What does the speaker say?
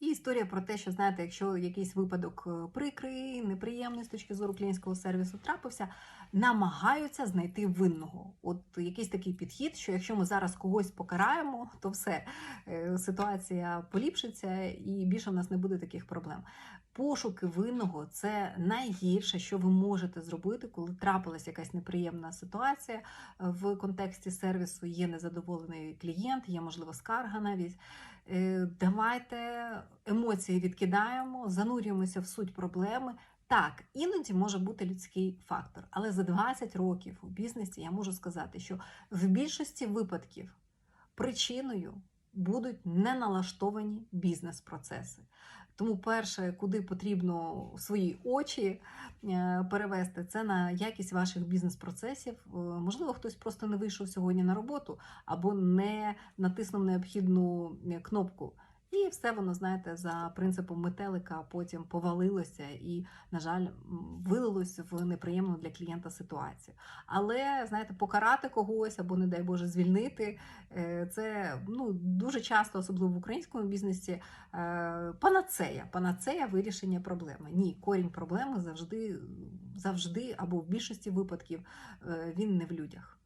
І історія про те, що знаєте, якщо якийсь випадок е, прикрий, неприємний з точки зору клієнтського сервісу трапився, намагаються знайти винного. От якийсь такий підхід, що якщо ми зараз когось покараємо, то все е, ситуація поліпшиться і більше в нас не буде таких проблем. Пошуки винного це найгірше, що ви можете зробити, коли трапилась якась неприємна ситуація е, в контексті сервісу. Є незадоволений клієнт, є можливо скарга навіть. Давайте емоції відкидаємо, занурюємося в суть проблеми. Так, іноді може бути людський фактор, але за 20 років у бізнесі я можу сказати, що в більшості випадків причиною будуть неналаштовані бізнес-процеси. Тому перше, куди потрібно свої очі е, перевести, це на якість ваших бізнес-процесів. Е, Можливо, хтось просто не вийшов сьогодні на роботу або не натиснув необхідну е, кнопку. І все воно, знаєте, за принципом метелика потім повалилося і, на жаль, м, вилилось в неприємну для клієнта ситуацію. Але знаєте, покарати когось або, не дай Боже, звільнити е, це ну дуже часто, особливо в українському бізнесі, е, панацея, панацея вирішення проблеми. Ні, корінь проблеми завжди, завжди або в більшості випадків е, він не в людях.